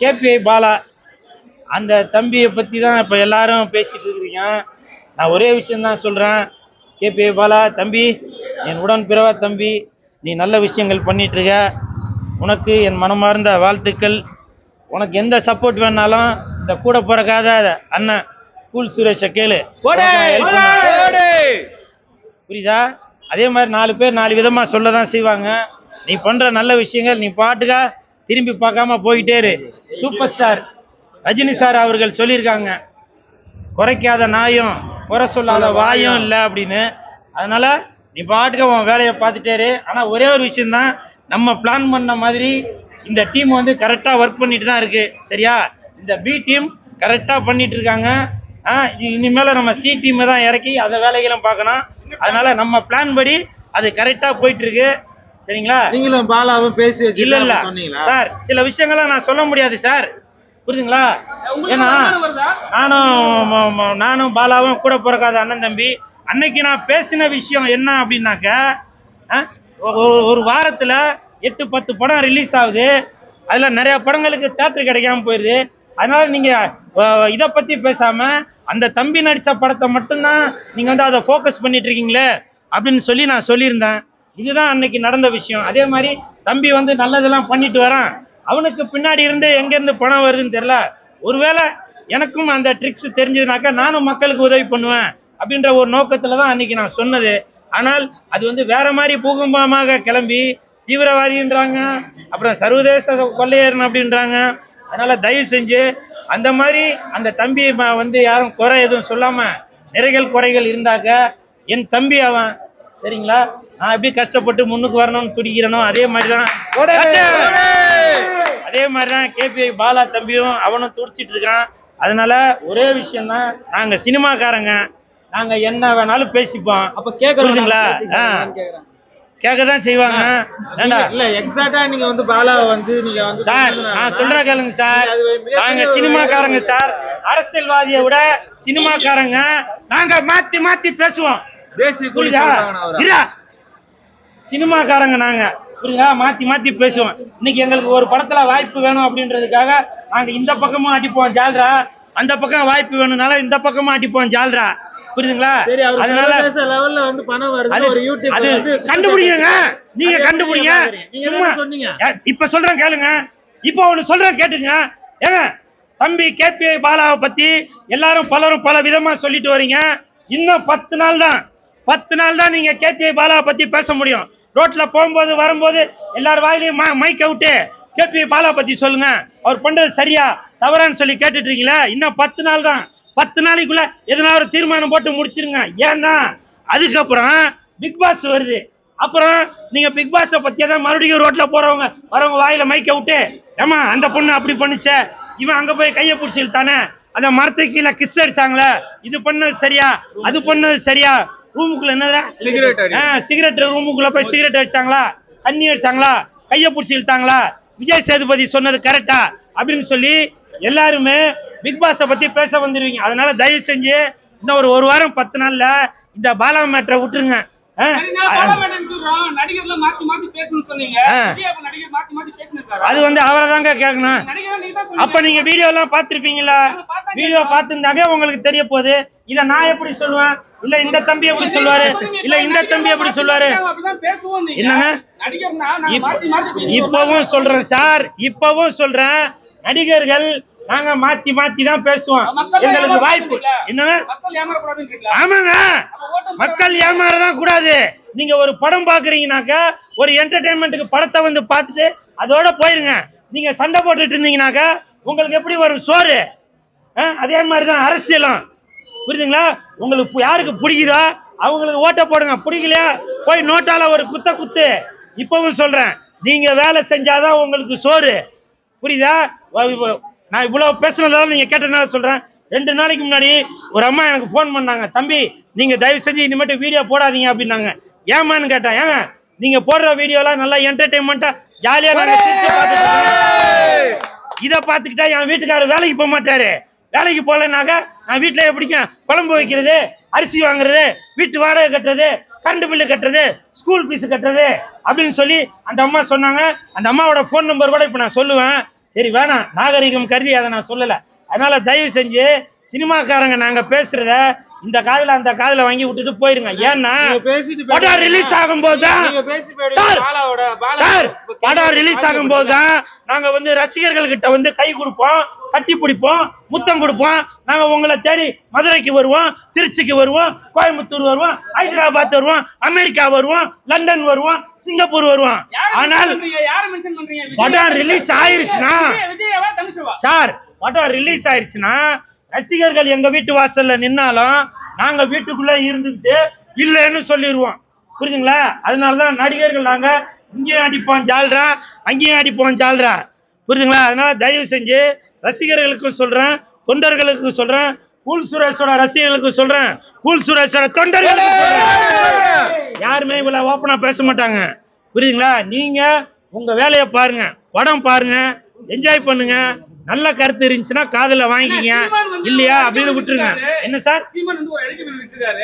KPI Bala அந்த தம்பியை பற்றி தான் இப்போ எல்லாரும் பேசிட்டு இருக்கிறீங்க. நான் ஒரே விஷயம்தான் சொல்கிறேன் கேபிஐ பாலா தம்பி என் உடன் பிறவ தம்பி நீ நல்ல விஷயங்கள் பண்ணிட்டு இருக்க. உனக்கு என் மனமார்ந்த வாழ்த்துக்கள். உனக்கு எந்த சப்போர்ட் வேணாலும் இந்த கூட பிறக்காத அண்ணன் கூல் சுரேஷை கேளு. புரியுதா? அதே மாதிரி நாலு பேர் நாலு விதமா சொல்ல தான் செய்வாங்க. நீ பண்ற நல்ல விஷயங்கள் நீ பாட்டுக்கா திரும்பி பார்க்காம போயிட்டே இரு. சூப்பர் ஸ்டார் ரஜினி சார் அவர்கள் சொல்லியிருக்காங்க. குறைக்காத நாயும் குறை சொல்லாத வாயும் இல்லை அப்படின்னு. அதனால நீ பாட்டுக்க உன் வேலையை பார்த்துட்டே இரு. ஆனா ஒரே ஒரு விஷயம்தான். நம்ம பிளான் பண்ண மாதிரி இந்த டீம் வந்து கரெக்டாக ஒர்க் பண்ணிட்டு தான் இருக்கு. சரியா? இந்த பி டீம் கரெக்டாக பண்ணிட்டு இருக்காங்க. ஆ இனிமேல நம்ம சி டீமை தான் இறக்கி அந்த வேலைகளும் பார்க்கணும். அதனால நம்ம பிளான் படி அது கரெக்டாக போயிட்டு இருக்கு. சரிங்களா? நீங்களும் பாலாவும் பேசி வச்சு இல்ல இல்ல. சொன்னீங்களா? சார் சில விஷயங்களை நான் சொல்ல முடியாது சார். புரியுதுங்களா? ஏன்னா நானும் நானும் பாலாவும் கூட பிறக்காத அண்ணன் தம்பி. அன்னைக்கு நான் பேசின விஷயம் என்ன அப்படின்னாக்க ஆ, ஒரு- வாரத்துல எட்டு பத்து படம் ரிலீஸ் ஆகுது. அதுல நிறைய படங்களுக்கு தேட்டர் கிடைக்காம போயிருது. அதனால நீங்க அஹ், இத பத்தி பேசாம அந்த தம்பி நடிச்ச படத்தை மட்டும்தான் நீங்க வந்து அதை ஃபோக்கஸ் பண்ணிட்டு இருக்கீங்களே அப்படின்னு சொல்லி நான் சொல்லியிருந்தேன். இதுதான் அன்னைக்கு நடந்த விஷயம். அதே மாதிரி தம்பி வந்து நல்லதெல்லாம் பண்ணிட்டு வரான். அவனுக்கு பின்னாடி இருந்து எங்கேருந்து பணம் வருதுன்னு தெரியல. ஒருவேளை எனக்கும் அந்த ட்ரிக்ஸ் தெரிஞ்சதுனாக்கா நானும் மக்களுக்கு உதவி பண்ணுவேன் அப்படின்ற ஒரு நோக்கத்துல தான் அன்னைக்கு நான் சொன்னது. ஆனால் அது வந்து வேற மாதிரி பூகம்பமாக கிளம்பி தீவிரவாதின்றாங்க அப்புறம் சர்வதேச கொள்ளையரன் அப்படின்றாங்க. அதனால தயவு செஞ்சு அந்த மாதிரி அந்த தம்பி வந்து யாரும் குறை எதுவும் சொல்லாம நிறைகள் குறைகள் இருந்தாக்க என் தம்பி அவன் சரிங்களா? நான் எப்படி கஷ்டப்பட்டு முன்னுக்கு வரணும்னு துடிக்கிறேனோ அதே மாதிரி தான் அதே மாதிரி தான் கேபிஐ பாலா தம்பியும் அவனும் துடிச்சிட்டு இருக்கான். அதனால ஒரே விஷயம் தான் நாங்க சினிமாக்காரங்க. நாங்க என்ன வேணாலும் பேசிப்போம். அப்ப ஆ. கேட்க தான் செய்வாங்க. இல்ல எக்ஸாக்டா நீங்க வந்து பாலாவை வந்து நீங்க வந்து சார் நான் தான் சொல்றேன் கேளுங்க சார். நாங்க சினிமாக்காரங்க. சார். அரசியல்வாதியை விட சினிமாக்காரங்க. நாங்க மாத்தி மாத்தி பேசுவோம். தேசிய புரியுதா. சினிமாக்காரங்க நாங்க. புரியுதா? மாத்தி மாத்தி பேசுவோம். இன்னைக்கு எங்களுக்கு ஒரு படத்துல வாய்ப்பு வேணும் அப்படின்றதுக்காக நாங்க இந்த பக்கமும் அடிப்போம். ஜால்ரா. அந்த பக்கம் வாய்ப்பு வேணும்னால இந்த பக்கமும் அடிப்போம். ஜால்ரா. புரியுதுங்களா? சரி அவர் அதனால சர்வதேச லெவல்ல வந்து பணம் வருது. அது ஒரு யூடியூப் அது கண்டுபிடிங்க. நீங்க கண்டுபிடிங்க. சும்மா சொன்னீங்க. இப்ப சொல்றேன் கேளுங்க. இப்ப ஒண்ணு சொல்றேன் கேட்டுங்க. ஏங்க தம்பி கேபிஐ பாலாவை பத்தி எல்லாரும் பலரும் பல விதமா சொல்லிட்டு வரீங்க. இன்னும் பத்து நாள் தான் பத்து நாள் தான் நீங்க கேபிஐ பாலாவை பத்தி பேச முடியும். ரோட்ல போகும்போது வரும்போது எல்லார் வாயிலையும் மைக் அவுட்டு கேபிஐ பாலா பத்தி சொல்லுங்க. அவர் பண்றது சரியா தவறான்னு சொல்லி கேட்டுட்டு இருக்கீங்களா இன்னும் பத்து நாள் தான் பத்து நாளைக்குள்ள எதனா ஒரு தீர்மானம் போட்டு முடிச்சிருங்க. ஏன்னா அதுக்கப்புறம் பிக் பாஸ் வருது. அப்புறம் நீங்க பிக் பாஸ பத்தியே தான் மறுபடியும் ரோட்ல போறவங்க வரவங்க வாயில மைக்க விட்டு ஏமா அந்த பொண்ணு அப்படி பண்ணுச்சே? இவன் அங்க போய் கையை பிடிச்சி தானே அந்த மரத்துக்கு கீழே கிஸ் அடிச்சாங்களே? இது பண்ணது சரியா? அது பண்ணது சரியா? ரூமுக்குள்ள என்னதுடா? சிகரெட். ஆ, சிகரெட் ரூமுக்குள்ள. போய் சிகரெட் அடிச்சாங்களா? தண்ணி அடிச்சாங்களா? கைய பிடிச்சி இழுத்தாங்களா? விஜய் சேதுபதி சொன்னது கரெக்டா அப்படின்னு சொல்லி எல்லாருமே பிக் பாஸ பத்தி பேச வந்துருவீங்க. அதனால தயவு செஞ்சு இன்னும் ஒரு ஒரு வாரம் பத்து நாள்ல இந்த பாலா மேட்டரை விட்டுருங்க. அது வந்து அவரை தாங்க கேட்கணும். அப்ப நீங்க வீடியோ எல்லாம் பாத்திருப்பீங்களா வீடியோ பார்த்திருந்தாங்க உங்களுக்கு தெரிய போகுது. இத நான் எப்படி சொல்லுவேன்? இல்ல இந்த தம்பி எப்படி சொல்லுவாரு? இல்ல இந்த தம்பி எப்படி சொல்லுவாரு. என்னங்க? இப்பவும் சொல்றேன் சார். இப்பவும் சொல்றேன். நடிகர்கள் நாங்க மாத்தி மாத்தி தான் பேசுவோம். எங்களுக்கு வாய்ப்பு. ஏமாறக்கூடாதுன்றீங்களா? ஆமாங்க. மக்கள் ஏமாறதான் கூடாது. நீங்க ஒரு படம் பாக்குறீங்கனாக்கா ஒரு என்டர்டைன்மெண்ட்டுக்கு படத்தை வந்து பார்த்துட்டு அதோட போயிருங்க. நீங்க சண்டை போட்டுட்டு இருந்தீங்கனாக்கா உங்களுக்கு எப்படி வரும்? சோறு. அதே மாதிரி தான் அரசியலும். புரியுதுங்களா? உங்களுக்கு யாருக்கு பிடிக்குதோ அவங்களுக்கு ஓட்ட போடுங்க. பிடிக்கலையா? போய் நோட்டால ஒரு குத்த குத்து. இப்பவும் சொல்றேன். நீங்க வேலை செஞ்சாதான் உங்களுக்கு சோறு. புரியுதா? நான் இவ்வளவு பேசுனதால நீங்க கேட்டதுனால சொல்றேன். ரெண்டு நாளைக்கு முன்னாடி ஒரு அம்மா எனக்கு ஃபோன் பண்ணாங்க. தம்பி நீங்க தயவு செஞ்சு இனிமேட்டு வீடியோ போடாதீங்க அப்படின்னாங்க. ஏமான்னு கேட்டேன். ஏங்க நீங்க போடுற வீடியோலாம் நல்லா என்டர்டைன்மெண்ட்டா ஜாலியா நாங்க. இதை பார்த்துக்கிட்டா என் வீட்டுக்காரர் வேலைக்கு போக மாட்டாரு. வேலைக்கு போகலனாக்கா நான் வீட்டில் எப்படிங்க குழம்பு வைக்கிறது அரிசி வாங்குறது வீட்டு வாடகை கட்டுறது கரண்ட் பில்லு கட்டுறது ஸ்கூல் ஃபீஸ் கட்டுறது அப்படின்னு சொல்லி அந்த அம்மா சொன்னாங்க. அந்த அம்மாவோட ஃபோன் நம்பர் கூட இப்ப நான் சொல்லுவேன். சரி வேணாம். நாகரிகம் கருதி அதை நான் சொல்லலை. அதனால தயவு செஞ்சு சினிமாக்காரங்க நாங்கள் பேசுறத இந்த காதுல அந்த காதுல வாங்கி விட்டுட்டு போயிருங்க ஏன்னா படம். ரிலீஸ் ஆகும்போது தான் நீங்க பேசி போயிடுங்க. சார், பாலாவோட பாலா சார் இப்ப படம் ரிலீஸ் ஆகும் போது தான் நாங்க வந்து ரசிகர்கள் கிட்ட வந்து கை கொடுப்போம் கட்டி பிடிப்போம் முத்தம் கொடுப்போம் நாங்க உங்களை தேடி மதுரைக்கு வருவோம் திருச்சிக்கு வருவோம் கோயம்புத்தூர் வருவோம் ஹைதராபாத் வருவோம் அமெரிக்கா வருவோம் லண்டன் வருவோம் சிங்கப்பூர் வருவோம் ஆனால் படம் பண்றீங்க. ஆயிருச்சுன்னா? சார் படம் ரிலீஸ் ஆயிருச்சுன்னா ரசிகர்கள் எங்க வீட்டு வாசல்ல நின்னாலும் நாங்க வீட்டுக்குள்ள இருந்துகிட்டு இல்லைன்னு சொல்லிடுவோம் புரியுதுங்களா அதனாலதான் நடிகர்கள் நாங்க இங்கேயும் அடிப்போம் ஜால்ரா அங்கேயும் அடிப்போம் ஜால்ரா. புரியுதுங்களா அதனால தயவு செஞ்சு ரசிகர்களுக்கும் சொல்றேன் தொண்டர்களுக்கு சொல்றேன் கூல் சுரேஷோட ரசிகர்களுக்கு சொல்றேன் கூல் சுரேஷோட தொண்டர்களுக்கு யாருமே இவ்வளவு ஓப்பனா பேச மாட்டாங்க. புரியுதுங்களா நீங்க உங்க வேலையை பாருங்க படம் பாருங்க என்ஜாய் பண்ணுங்க. நல்ல கருத்து இருந்துச்சுன்னா காதுல வாங்கிக்கிங்க இல்லையா அப்படின்னு விட்டுருங்க. என்ன சார் சீமான் வந்து ஒரு அறிக்கை விட்டுருக்காரு.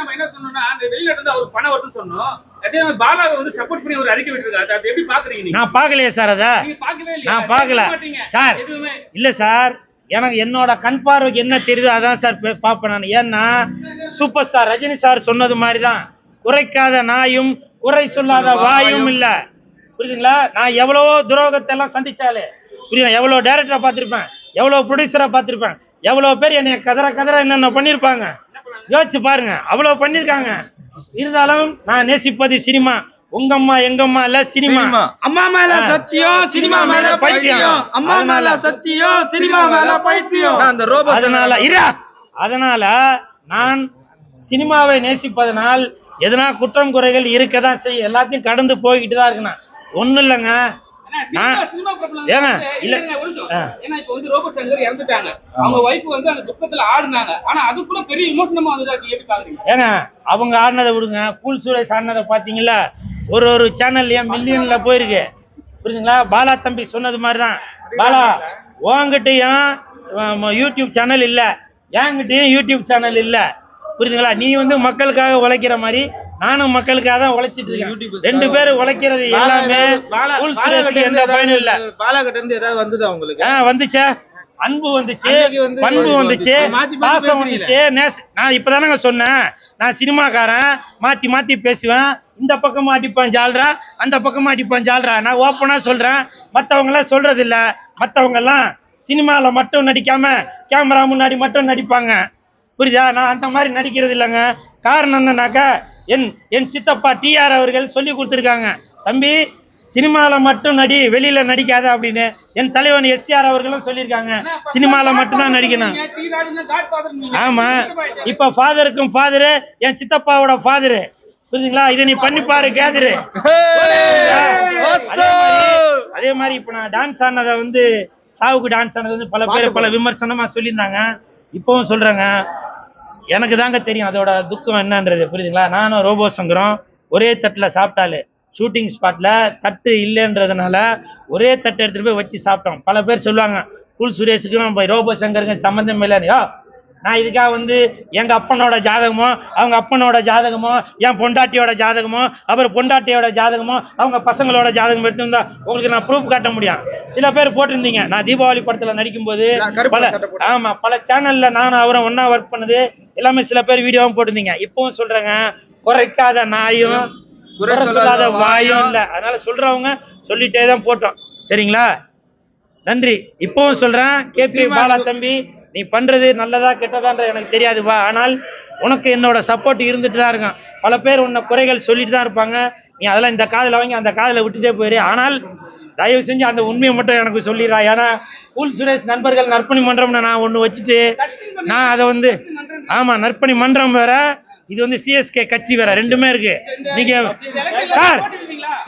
நம்ம என்ன சொன்னோம்னா, அந்த வெளிநாட்டுல இருந்து அவருக்கு பணம் வருதுன்னு சொன்னோம். அதே மாதிரி பாலாவை வந்து support பண்ணி ஒரு அறிக்கை விட்டுருக்காரு. அதை எப்படி பாக்குறீங்க நீங்க? நான் பார்க்கலையே சார் அத? நான் மாட்டீங்க. சார். இல்ல சார் எனக்கு என்னோட கண் பார்வைக்கு என்ன தெரியுதோ அதான் சார் பார்ப்பேன் நான் ஏன்னா சூப்பர் ஸ்டார் ரஜினி சார் சொன்னது மாதிரி தான் குறைக்காத நாயும் குறை சொல்லாத வாயும் இல்ல புரியுதுங்களா நான் எவ்வளவோ துரோகத்தை எல்லாம் சந்திச்சாலே புரியுதா? எவ்வளவு டைரக்டரா பார்த்திருப்பேன். எவ்வளவு ப்ரொடியூசரா பார்த்திருப்பேன். எவ்வளவு பேர் என்னைய கதற கதற என்னென்ன பண்ணிருப்பாங்க? யோசிச்சு பாருங்க. அவ்வளவு பண்ணிருக்காங்க. இருந்தாலும் நான் நேசிப்பது சினிமா. உங்க அம்மா எங்க அம்மா இல்ல சினிமா. அம்மா மேல. சத்தியம் சினிமா மேல பைத்தியம். அம்மா மேல சத்தியம் சினிமா மேல பைத்தியம். அந்த ரோபோ அதனால இரா. அதனால நான் சினிமாவை நேசிப்பதனால் எதனா குற்றம் குறைகள் இருக்கதான் செய்யும். எல்லாத்தையும் கடந்து போய்கிட்டு தான் இருக்கணும். ஒண்ணும் இல்லைங்க. ஏங்க, இல்ல. இருங்க, ஒரு நிமிஷம். ஆ. ஏன்னா இப்ப வந்து ரோபோ சங்கர் இறந்துட்டாங்க. அவங்க ஒய்ஃப் வந்து அந்த துக்கத்துல ஆடுனாங்க. ஆனா அதுக்குள்ள பெரிய விமர்சனமா வந்ததா நீங்க எப்படி பாக்குறீங்க. ஏங்க அவங்க ஆடினதை விடுங்க. கூல் சுரேஷ் ஆடினதை பாத்தீங்களா ஒரு ஒரு சேனல்லையும் மில்லியன்ல போயிருக்கு. புரியுதுங்களா பாலா தம்பி சொன்னது மாதிரி தான் பாலா உங்ககிட்டயும் யூடியூப் சேனல் இல்ல. என்கிட்டயும் யூடியூப் சேனல் இல்ல. புரியுதுங்களா நீ வந்து மக்களுக்காக உழைக்கிற மாதிரி நானும் மக்களுக்காக தான் உழைச்சிட்டு இருக்கேன். ரெண்டு பேரும் உழைக்கிறது எல்லாமே எந்த பயனும் இல்ல. ஏதாவது- பாலா கிட்ட இருந்து ஏதாவது வந்ததா உங்களுக்கு? வந்துச்சே. அன்பு வந்துச்சு. பண்பு வந்துச்சு. பாசம். வந்துச்சு. நான் இப்பதானங்க சொன்னேன். நான் சினிமாக்காரன். மாத்தி மாத்தி பேசுவேன். இந்த பக்கமா அடிப்பான் ஜால்ரா. அந்த பக்கமா அடிப்பான் ஜால்ரா. நான் ஓப்பனா சொல்றேன். மத்தவங்க எல்லாம் சொல்றது இல்ல மத்தவங்க எல்லாம் சினிமால மட்டும் நடிக்காம கேமரா முன்னாடி மட்டும் நடிப்பாங்க. புரியுதா? நான் அந்த மாதிரி நடிக்கிறது இல்லைங்க காரணம் என்னன்னாக்கா என் என் சித்தப்பா டிஆர் அவர்கள் சொல்லி கொடுத்துருக்காங்க. தம்பி சினிமாவில் மட்டும் நடி வெளியில் நடிக்காத அப்படின்னு என் தலைவன் எஸ்டிஆர் அவர்களும் சொல்லியிருக்காங்க. சினிமாவில் மட்டும்தான் நடிக்கணும். ஆமாம் இப்போ ஆமா. இப்ப ஃபாதருக்கும் ஃபாதரு என் சித்தப்பாவோட ஃபாதரு. புரியுதுங்களா இதை நீ பண்ணி பாரு கேதரு. அதே மாதிரி- இப்போ நான் டான்ஸ் ஆனதை வந்து சாவுக்கு டான்ஸ் ஆனது வந்து பல பேர் பல விமர்சனமா சொல்லியிருந்தாங்க. இப்போவும் சொல்றேங்க. எனக்கு தாங்க தெரியும் அதோட துக்கம் என்னன்றது புரியுதுங்களா? நானும் ரோபோ சங்கரம் ஒரே தட்டில் சாப்பிட்டாலே ஷூட்டிங் ஸ்பாட்டில் தட்டு இல்லைன்றதுனால ஒரே தட்டு எடுத்துகிட்டு போய் வச்சு சாப்பிட்டோம். பல பேர் சொல்லுவாங்க குல் சுரேஷுக்கும் ரோபோ சங்கருக்கும் சம்மந்தம் இல்லையா நான் இதுக்காக வந்து எங்க அப்பனோட ஜாதகமோ அவங்க அப்பனோட ஜாதகமோ என் பொண்டாட்டியோட ஜாதகமோ அப்புறம் பொண்டாட்டியோட ஜாதகமோ அவங்க பசங்களோட ஜாதகம் எடுத்திருந்தா உங்களுக்கு நான் ப்ரூஃப் காட்ட முடியும். சில பேர் போட்டிருந்தீங்க. நான் தீபாவளி படத்துல நடிக்கும்போது பல சட்டை போட்டேன். ஆமா பல சேனல்ல நானும் அவரும் ஒண்ணா ஒர்க் பண்ணது எல்லாமே சில பேர் வீடியோவும் போட்டிருந்தீங்க. இப்பவும் சொல்றேங்க குறைக்காத நாயும் குறை சொல்லாத வாயும். இல்ல. அதனால சொல்றவங்க சொல்லிட்டே தான் போட்டோம். சரிங்களா? நன்றி. இப்பவும் சொல்றேன் கேபி பாலா தம்பி நீ பண்ணுறது நல்லதா கெட்டதான்ற எனக்கு தெரியாது வா. ஆனால் உனக்கு என்னோட சப்போர்ட் இருந்துட்டு தான் இருக்கும் பல பேர் உன்னை குறைகள் சொல்லிட்டு தான் இருப்பாங்க. நீ அதெல்லாம் இந்த காதில் வாங்கி அந்த காதில் விட்டுட்டே போயிரு. ஆனால் தயவு செஞ்சு அந்த உண்மையை மட்டும் எனக்கு சொல்லிடுறா. ஏன்னா கூல் சுரேஷ் நண்பர்கள் நற்பணி மன்றம்னு நான் ஒன்று வச்சுட்டு நான் அதை வந்து ஆமாம் நற்பணி மன்றம் வேற இது வந்து சிஎஸ்கே கட்சி வேற ரெண்டுமே இருக்கு. நீங்க சார்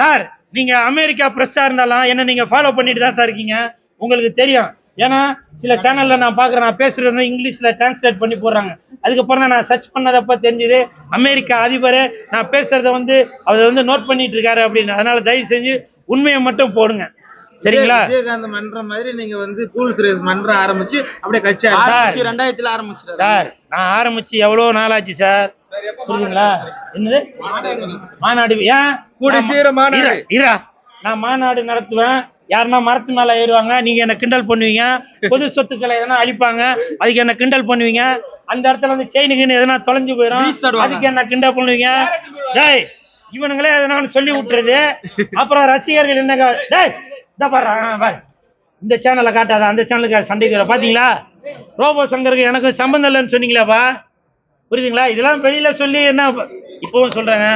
சார் நீங்க அமெரிக்கா பிரஸ்ஸா இருந்தாலும் என்ன நீங்க ஃபாலோ பண்ணிட்டு தான் சார் இருக்கீங்க. உங்களுக்கு தெரியும். ஏன்னா சில சேனல்ல நான் பாக்குறேன் நான் பேசுறது வந்து இங்கிலீஷ்ல டிரான்ஸ்லேட் பண்ணி போடுறாங்க. அதுக்கப்புறம் தான் நான் சர்ச் பண்ணதப்ப தெரிஞ்சது அமெரிக்கா அதிபர் நான் பேசுறத வந்து அவர் வந்து நோட் பண்ணிட்டு இருக்காரு அப்படின்னு. அதனால தயவு செஞ்சு உண்மையை மட்டும் போடுங்க. சரிங்களா? விஜய்- விஜயகாந்த் மன்றம் மாதிரி நீங்க வந்து கூல் சுரேஷ் மன்றம் ஆரம்பிச்சு அப்படியே கட்சி. ஆரம்பிச்சு. ரெண்டாயிரத்துல ஆரம்பிச்சிட்டாரு. சார் நான் ஆரம்பிச்சு எவ்வளவு நாள் ஆச்சு சார்? புரியுதுங்களா? என்னது? மாநாடு. ஏன்? கூடி சீர மாநாடு. இரு- இரா. நான் மாநாடு நடத்துவேன். யாருன்னா மரத்து மேல ஏறுவாங்க. நீங்க என்ன கிண்டல் பண்ணுவீங்க? பொது சொத்துக்களை எதனா அழிப்பாங்க? அதுக்கு என்ன கிண்டல் பண்ணுவீங்க? அந்த இடத்துல வந்து செயினுக்குன்னு எதனா தொலைஞ்சு போயிடும். அதுக்கு என்ன கிண்டல் பண்ணுவீங்க? டேய் இவனுங்களே எதனா ஒண்ணு சொல்லி விட்டுறது. அப்புறம் ரசிகர்கள் என்ன டேய் இந்த பாரு இந்த சேனலை காட்டாத அந்த சேனலுக்கு சண்டைக்கு வர. பாத்தீங்களா? ரோபோ சங்கருக்கு எனக்கு சம்பந்தம் இல்லைன்னு சொன்னீங்களாப்பா? புரியுதுங்களா? இதெல்லாம் வெளியில சொல்லி என்ன இப்பவும் சொல்றேங்க?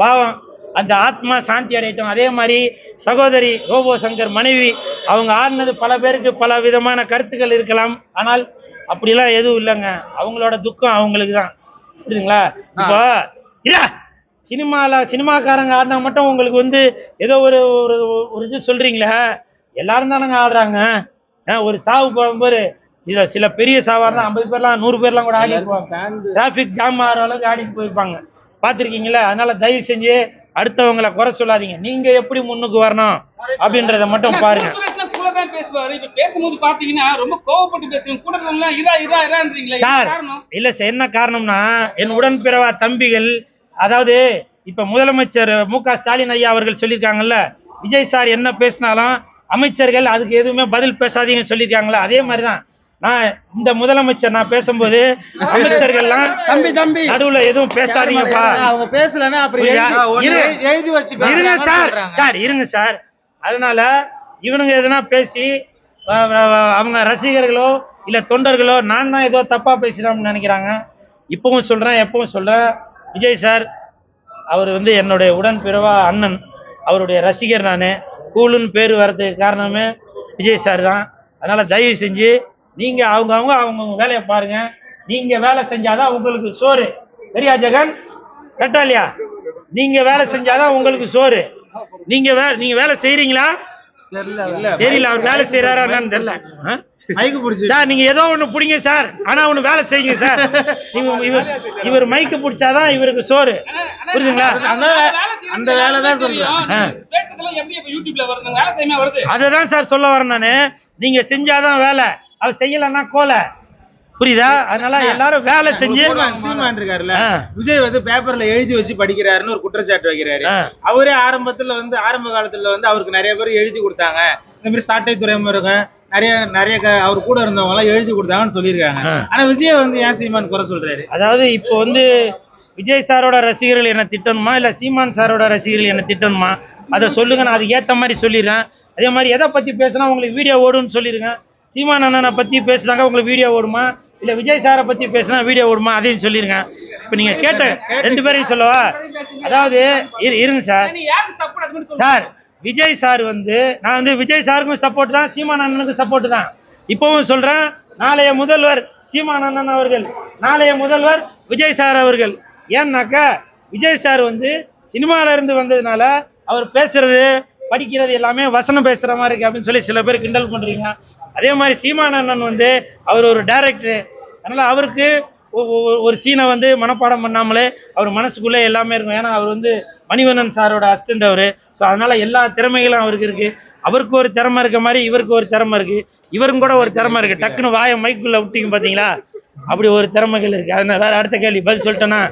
பாவம். அந்த ஆத்மா சாந்தி அடையட்டும். அதே மாதிரி சகோதரி ரோபோ சங்கர் மனைவி அவங்க ஆடினது பல பேருக்கு பல விதமான கருத்துக்கள் இருக்கலாம். ஆனால் அப்படிலாம் எதுவும் இல்லைங்க. அவங்களோட துக்கம் அவங்களுக்கு தான். புரியுதுங்களா? இப்போ இதா சினிமால சினிமாக்காரங்க ஆடினா மட்டும் உங்களுக்கு வந்து ஏதோ ஒரு ஒரு ஒரு இது சொல்றீங்களே? எல்லாரும் தானங்க ஆடுறாங்க. ஒரு சாவு போகும்போது இதுல சில பெரிய சாவா இருந்தா ஐம்பது பேர்லாம் நூறு பேர்லாம் கூட ஆடிட்டு போவாங்க. டிராஃபிக் ஜாம் ஆகிற அளவுக்கு ஆடிட்டு போயிருப்பாங்க. பார்த்துருக்கீங்களா? அதனால தயவு செஞ்சு அடுத்தவங்களை குறை சொல்லாதீங்க. நீங்க எப்படி முன்னுக்கு வரணும்? அப்படின்றத மட்டும் பாருங்க. பேசும்போது பாத்தீங்கன்னா ரொம்ப கோவப்பட்டு பேசுறீங்க கூட இருக்கவங்க இரா இரா இரான்றீங்களே என்ன சார் காரணம்? இல்ல சார் என்ன காரணம்னா என் உடன்பிறவா தம்பிகள் அதாவது இப்ப முதலமைச்சர் மு க ஸ்டாலின் ஐயா அவர்கள் சொல்லியிருக்காங்கல்ல விஜய் சார் என்ன பேசினாலும் அமைச்சர்கள் அதுக்கு எதுவுமே பதில் பேசாதீங்கன்னு சொல்லியிருக்காங்களா அதே மாதிரிதான். நான் இந்த முதலமைச்சர் நான் பேசும்போது அமைச்சர்கள்லாம் தம்பி தம்பி. நடுவுல எதுவும் பேசாதீங்கப்பா. அவங்க பேசலன்னா அப்புறம்? எழுதி- வச்சு இருங்க சார். சார் இருங்க சார். அதனால இவனுங்க எதனா பேசி அவங்க ரசிகர்களோ இல்ல தொண்டர்களோ நான் தான் ஏதோ தப்பா பேசுறோம்னு நினைக்கிறாங்க. இப்பவும் சொல்றேன் எப்பவும் சொல்றேன். விஜய் சார் அவர் வந்து என்னுடைய உடன்பிறவா அண்ணன். அவருடைய ரசிகர் நான். கூலுன்னு பேர் வர்றதுக்கு காரணமே விஜய் சார் தான். அதனால தயவு செஞ்சு நீங்க அவங்க அவங்க அவங்க வேலையை பாருங்க. நீங்க வேலை செஞ்சாதான் உங்களுக்கு சோறு. சரியா ஜெகன்? கரெக்டா இல்லையா? நீங்க வேலை செஞ்சாதான் உங்களுக்கு சோறு. நீங்க வே நீங்க வேலை செய்றீங்களா? இல்ல தெரியல அவர் வேலை செய்யறாரா என்னன்னு தெரியல. ஆ? மைக்கு பிடிச்சி சார் நீங்க ஏதோ ஒண்ணு பிடிங்க சார். ஆனா ஒண்ணு வேலை செய்யுங்க சார். இவ- இவர் இவர் மைக்கு பிடிச்சாதான் இவருக்கு சோறு. புரியுதுங்களா? அந்த அந்த வேலை தான் சொல்றேன். அததான் சார் சொல்ல வரேன் நானு. நீங்க செஞ்சாதான் வேலை. அவர் செய்யலன்னா கோலை. புரியுதா? அதனால எல்லாரும் வேலை செஞ்சு சீமான் இருக்காருல்ல. விஜய் வந்து பேப்பர்ல எழுதி வச்சு படிக்கிறாருன்னு ஒரு குற்றச்சாட்டு வைக்கிறாரு. அவரே ஆரம்பத்துல வந்து ஆரம்ப காலத்துல வந்து அவருக்கு நிறைய பேர் எழுதி கொடுத்தாங்க. இந்த மாதிரி சாட்டை துறைமுருகன் நிறைய நிறைய அவர் கூட இருந்தவங்க எல்லாம் எழுதி கொடுத்தாங்கன்னு சொல்லியிருக்காங்க. ஆனா விஜய் வந்து ஏன் சீமான் குறை சொல்றாரு? அதாவது இப்போ வந்து விஜய் சாரோட ரசிகர்கள் என்ன திட்டணுமா? இல்ல சீமான் சாரோட ரசிகர்கள் என்ன திட்டணுமா? அதை சொல்லுங்க நான் அதுக்கு ஏத்த மாதிரி சொல்லிடுறேன். அதே மாதிரி எதை பத்தி பேசினா உங்களுக்கு வீடியோ ஓடும்னு சொல்லிருங்க சீமான் அண்ணனை பத்தி பேசுனாங்க உங்களுக்கு வீடியோ ஓடுமா? இல்ல விஜய் சாரை பத்தி பேசினா வீடியோ ஓடுமா? அதையும் சொல்லிருங்க. இப்ப நீங்க கேட்ட ரெண்டு பேரையும் சொல்லவா? அதாவது இரு- இருங்க சார். சார் விஜய் சார் வந்து நான் வந்து விஜய் சாருக்கும் சப்போர்ட் தான் சீமான் அண்ணனுக்கும் சப்போர்ட் தான். இப்பவும் சொல்றேன் நாளைய முதல்வர் சீமான் அண்ணன் அவர்கள் நாளைய முதல்வர் விஜய் சார் அவர்கள். ஏன்னாக்கா விஜய் சார் வந்து சினிமால இருந்து வந்ததுனால அவர் பேசுறது படிக்கிறது எல்லாமே வசனம் பேசுகிற மாதிரி இருக்கு அப்படின்னு சொல்லி சில பேர் கிண்டல் பண்ணுறீங்க அதே மாதிரி சீமான் அண்ணன் வந்து அவர் ஒரு டைரக்டர் அதனால அவருக்கு ஒரு சீனை வந்து மனப்பாடம் பண்ணாமலே அவர் மனசுக்குள்ளே எல்லாமே இருக்கும். ஏன்னா அவர் வந்து மணிவண்ணன் சாரோட அசிஸ்டன்ட் அவரு. ஸோ அதனால எல்லா திறமைகளும் அவருக்கு இருக்கு. அவருக்கு ஒரு திறமை இருக்க மாதிரி இவருக்கு ஒரு திறமை இருக்கு. இவரும் கூட ஒரு திறமை இருக்கு. டக்குன்னு வாயை மைக்குள்ள விட்டீங்க பார்த்தீங்களா அப்படி ஒரு திறமைகள் இருக்கு. அதனால வேற அடுத்த கேள்வி பதில் சொல்லிட்டேன்னா